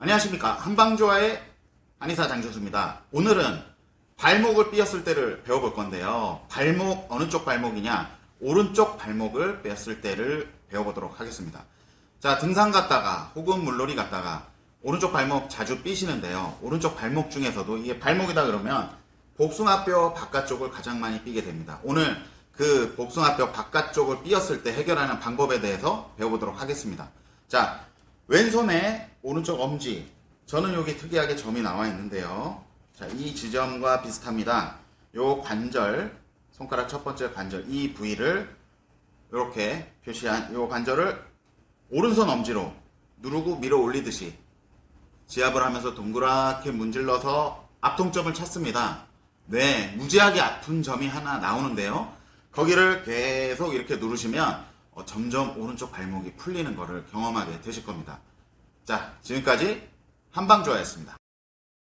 안녕하십니까 한방조화의 한의사 장준수입니다. 오늘은 발목을 삐었을 때를 배워볼 건데요. 발목 어느 쪽 발목이냐? 오른쪽 발목을 삐었을 때를 배워보도록 하겠습니다. 자 등산 갔다가 혹은 물놀이 갔다가 오른쪽 발목 자주 삐시는데요. 오른쪽 발목 중에서도 이게 발목이다 그러면 복숭아뼈 바깥쪽을 가장 많이 삐게 됩니다. 오늘 그 복숭아뼈 바깥쪽을 삐었을 때 해결하는 방법에 대해서 배워보도록 하겠습니다. 자, 왼손에 오른쪽 엄지. 저는 여기 특이하게 점이 나와 있는데요. 자, 이 지점과 비슷합니다. 요 관절, 손가락 첫 번째 관절, 이 부위를 이렇게 표시한 요 관절을 오른손 엄지로 누르고 밀어 올리듯이 지압을 하면서 동그랗게 문질러서 앞통점을 찾습니다. 네, 무지하게 아픈 점이 하나 나오는데요. 거기를 계속 이렇게 누르시면 어, 점점 오른쪽 발목이 풀리는 것을 경험하게 되실 겁니다. 자, 지금까지 한방조화였습니다.